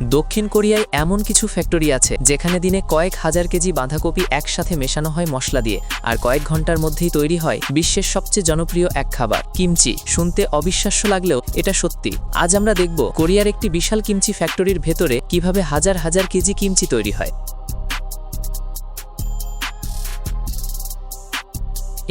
দক্ষিণ কোরিয়ায় এমন কিছু ফ্যাক্টরি আছে যেখানে দিনে কয়েক হাজার কেজি বাঁধাকপি একসাথে মেশানো হয় মশলা দিয়ে, আর কয়েক ঘণ্টার মধ্যেই তৈরি হয় বিশ্বের সবচেয়ে জনপ্রিয় এক খাবার, কিমচি। শুনতে অবিশ্বাস্য লাগলেও এটা সত্যি। আজ আমরা দেখব কোরিয়ার একটি বিশাল কিমচি ফ্যাক্টরির ভেতরে কীভাবে হাজার হাজার কেজি কিমচি তৈরি হয়।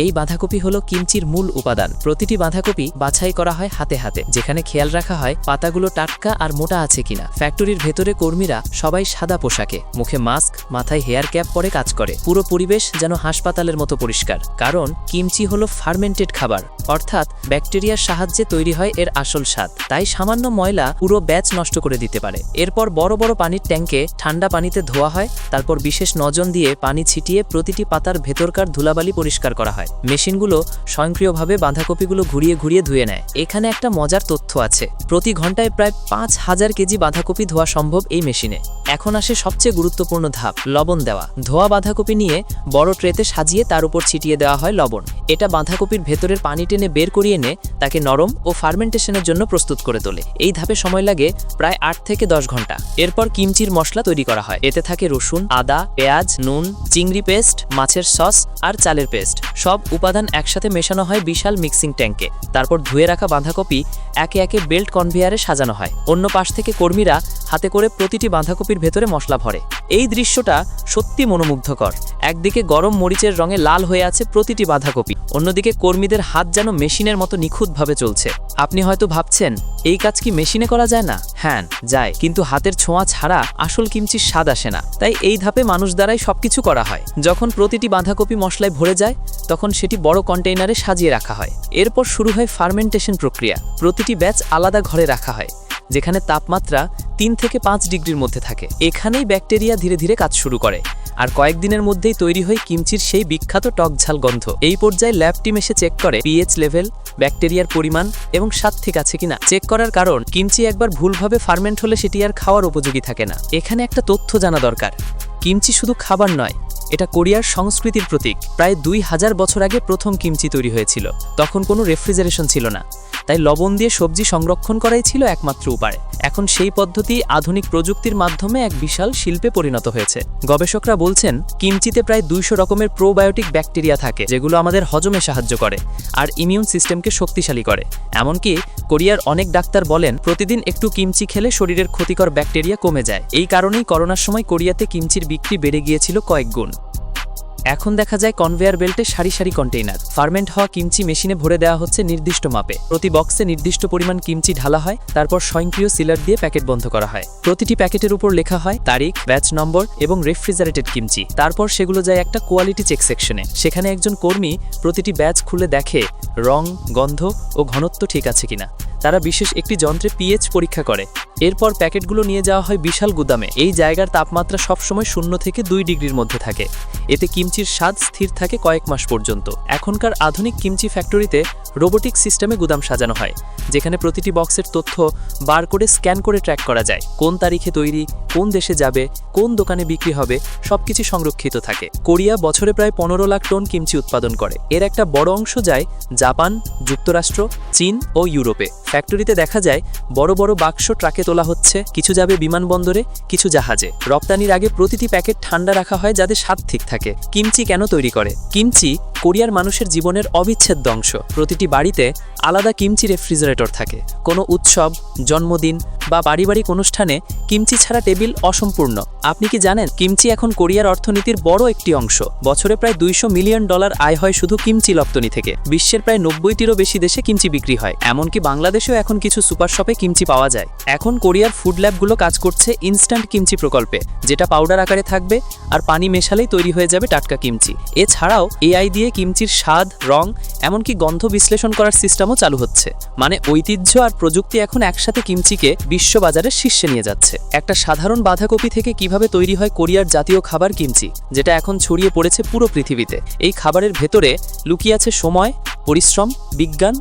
এই বাঁধাকপি হলো কিমচির মূল উপাদান। প্রতিটি বাঁধাকপি বাছাই করা হয় হাতে হাতে, যেখানে খেয়াল রাখা হয় পাতাগুলো টাটকা আর মোটা আছে কিনা। ফ্যাক্টরির ভেতরে কর্মীরা সবাই সাদা পোশাকে, মুখে মাস্ক, মাথায় হেয়ার ক্যাপ পরে কাজ করে। পুরো পরিবেশ যেন হাসপাতালের মতো পরিষ্কার। কারণ কিমচি হলো ফার্মেন্টেড খাবার, অর্থাৎ ব্যাকটেরিয়ার সাহায্যে তৈরি হয় এর আসল স্বাদ। তাই সামান্য ময়লা পুরো ব্যাচ নষ্ট করে দিতে পারে। এরপর বড় বড় পানির ট্যাঙ্কে ঠান্ডা পানিতে ধোয়া হয়, তারপর বিশেষ নজন দিয়ে পানি ছিটিয়ে প্রতিটি পাতার ভেতরকার ধুলাবালি পরিষ্কার করা হয়। মেশিনগুলো স্বয়ংক্রিয়ভাবে বাঁধাকপিগুলো ঘুরিয়ে ঘুরিয়ে ধুয়ে নেয়। এখানে একটা মজার তথ্য আছে। প্রতি ঘন্টায় প্রায় পাঁচ হাজার কেজি বাঁধাকপি ধোয়া সম্ভব এই মেশিনে। এখন আসে সবচেয়ে গুরুত্বপূর্ণ ধাপ, লবণ দেওয়া। ধোয়া বাঁধাকপি নিয়ে বড় ট্রেতে সাজিয়ে তার উপর ছিটিয়ে দেওয়া হয় লবণ। এটা বাঁধাকপির ভেতরের পানি টেনে বের করিয়ে এনে তাকে নরম ও ফার্মেন্টেশনের জন্য প্রস্তুত করে তোলে। এই ধাপে সময় লাগে প্রায় আট থেকে দশ ঘণ্টা। এরপর কিমচির মশলা তৈরি করা হয়। এতে থাকে রসুন, আদা, পেঁয়াজ, নুন, চিংড়ি পেস্ট, মাছের সস আর চালের পেস্ট। সব উপাদান একসাথে মেশানো হয় বিশাল মিক্সিং ট্যাঙ্কে তারপর ধুয়ে রাখা বাঁধাকপি একে একে বেল্ট কনভেয়ারে সাজানো হয়। অন্য পাশ থেকে কর্মীরা হাতে করে প্রতিটি বাঁধাকপির ভেতরে মশলা ভরে। এই দৃশ্যটা সত্যি মনোমুগ্ধকর। একদিকে গরম মরিচের রঙে লাল হয়ে আছে প্রতিটি বাঁধাকপি, অন্যদিকে কর্মীদের হাত যেন মেশিনের মতো নিখুঁতভাবে চলছে। আপনি হয়তো ভাবছেন, এই কাজ কি মেশিনে করা যায় না? হ্যাঁ যায়, কিন্তু হাতের ছোঁয়া ছাড়া আসল কিমচির স্বাদ আসে না। তাই এই ধাপে মানুষ দ্বারাই সবকিছু করা হয়। যখন প্রতিটি বাঁধাকপি মশলায় ভরে যায়, তখন সেটি বড় কন্টেইনারে সাজিয়ে রাখা হয়। এরপর শুরু হয় ফার্মেন্টেশন প্রক্রিয়া। প্রতিটি ব্যাচ আলাদা ঘরে রাখা হয়। যেখানে তাপমাত্রা তিন থেকে পাঁচ ডিগ্রির মধ্যে থাকে। এখানেই ব্যাকটেরিয়া ধীরে ধীরে কাজ শুরু করে। আর কয়েকদিনের মধ্যেই তৈরি হয় কিমচির সেই বিখ্যাত টকঝাল গন্ধ। এই পর্যায়ে ল্যাব টিম এসে চেক করে পিএইচ লেভেল ব্যাকটেরিয়ার পরিমাণ এবং স্বাদ ঠিক আছে কিনা। চেক করার কারণ, কিমচি একবার ভুলভাবে ফার্মেন্ট হলে সেটি আর খাওয়ার উপযোগী থাকে না। এখানে একটা তথ্য জানা দরকার। কিমচি শুধু খাবার নয়, এটা কোরিয়ার সংস্কৃতির প্রতীক। প্রায় দুই হাজার বছর আগে প্রথম কিমচি তৈরি হয়েছিল। তখন কোনো রেফ্রিজারেশন ছিল না। তাই লবণ দিয়ে সবজি সংরক্ষণ করাই ছিল একমাত্র উপায়। এখন সেই পদ্ধতি আধুনিক প্রযুক্তির মাধ্যমে এক বিশাল শিল্পে পরিণত হয়েছে। গবেষকরা বলছেন, কিমচিতে প্রায় দুইশো রকমের প্রোবায়োটিক ব্যাকটেরিয়া থাকে, যেগুলো আমাদের হজমে সাহায্য করে আর ইমিউন সিস্টেমকে শক্তিশালী করে। এমনকি কোরিয়ার অনেক ডাক্তার বলেন, প্রতিদিন একটু কিমচি খেলে শরীরের ক্ষতিকর ব্যাকটেরিয়া কমে যায়। এই কারণেই করোনার সময় কোরিয়াতে কিমচির বিক্রি বেড়ে গিয়েছিল কয়েক গুণ। এখন দেখা যায় কনভেয়ার বেল্টে সারি সারি কন্টেইনার। ফার্মেন্ট হওয়া কিমচি মেশিনে ভরে দেওয়া হচ্ছে নির্দিষ্ট মাপে। প্রতি বক্সে নির্দিষ্ট পরিমাণ কিমচি ঢালা হয়, তারপর স্বয়ংক্রিয় সিলার দিয়ে প্যাকেট বন্ধ করা হয়। প্রতিটি প্যাকেটের উপর লেখা হয় তারিখ, ব্যাচ নম্বর এবং রেফ্রিজারেটেড কিমচি। তারপর সেগুলো যায় একটা কোয়ালিটি চেক সেকশনে। সেখানে একজন কর্মী প্রতিটি ব্যাচ খুলে দেখে রং, গন্ধ ও ঘনত্ব ঠিক আছে কিনা। তারা বিশেষ একটি যন্ত্রে পিএইচ পরীক্ষা করে। এরপর প্যাকেটগুলো নিয়ে যাওয়া হয় বিশাল গুদামে। এই জায়গার তাপমাত্রা সবসময় শূন্য থেকে দুই ডিগ্রির মধ্যে থাকে। এতে কিমচির স্বাদ স্থির থাকে কয়েক মাস পর্যন্ত। এখনকার আধুনিক কিমচি ফ্যাক্টরিতে রোবোটিক সিস্টেমে গুদাম সাজানো হয়, যেখানে প্রতিটি বক্সের তথ্য বার করে স্ক্যান করে ট্র্যাক করা যায়। কোন তারিখে তৈরি, কোন দেশে যাবে, কোন দোকানে বিক্রি হবে, সবকিছু সংরক্ষিত থাকে। কোরিয়া বছরে প্রায় পনেরো লাখ টন কিমচি উৎপাদন করে। এর একটা বড় অংশ যায় জাপান, যুক্তরাষ্ট্র, চীন ও ইউরোপে। ফ্যাক্টরিতে দেখা যায়, বড় বড় বাক্স ট্রাকে তোলা হচ্ছে, কিছু যাবে বিমানবন্দরে, কিছু জাহাজে। রপ্তানির আগে প্রতিটি প্যাকেট ঠান্ডা রাখা হয় যাতে স্বাদ ঠিক থাকে। কিমচি কেন তৈরি করে? কিমচি কোরিয়ার মানুষের জীবনের অবিচ্ছেদ্য অংশ। প্রতিটি বাড়িতে আলাদা কিমচি রেফ্রিজারেটর থাকে। কোনো উৎসব, জন্মদিন বা পারিবারিক অনুষ্ঠানে কিমচি ছাড়া টেবিল অসম্পূর্ণ। আপনি কি জানেন, কিমচি এখন কোরিয়ার অর্থনীতির বড় একটি অংশ। বছরে প্রায় দুইশো মিলিয়ন ডলার আয় হয় শুধু কিমচি রপ্তানি থেকে। বিশ্বের প্রায় নব্বইটিরও বেশি দেশে কিমচি বিক্রি হয়। এমনকি বাংলাদেশেও এখন কিছু সুপার শপে কিমচি পাওয়া যায়। এখন কোরিয়ার ফুড ল্যাবগুলো কাজ করছে ইনস্ট্যান্ট কিমচি প্রকল্পে, যেটা পাউডার আকারে থাকবে আর পানি মেশালেই তৈরি হয়ে যাবে টাটকা কিমচি। এছাড়াও এআই দিয়ে কিমচির স্বাদ, রং, এমনকি গন্ধ বিশ্লেষণ করার সিস্টেমও চালু হচ্ছে। মানে ঐতিহ্য আর প্রযুক্তি এখন একসাথে কিমচিকে বিশ্ববাজারের শীর্ষে নিয়ে যাচ্ছে। একটা সাধারণ বাঁধাকপি থেকে কীভাবে তৈরি হয় কোরিয়ার জাতীয় খাবার কিমচি, যেটা এখন ছড়িয়ে পড়েছে পুরো পৃথিবীতে। এই খাবারের ভেতরে লুকিয়ে আছে সময়, পরিশ্রম, বিজ্ঞান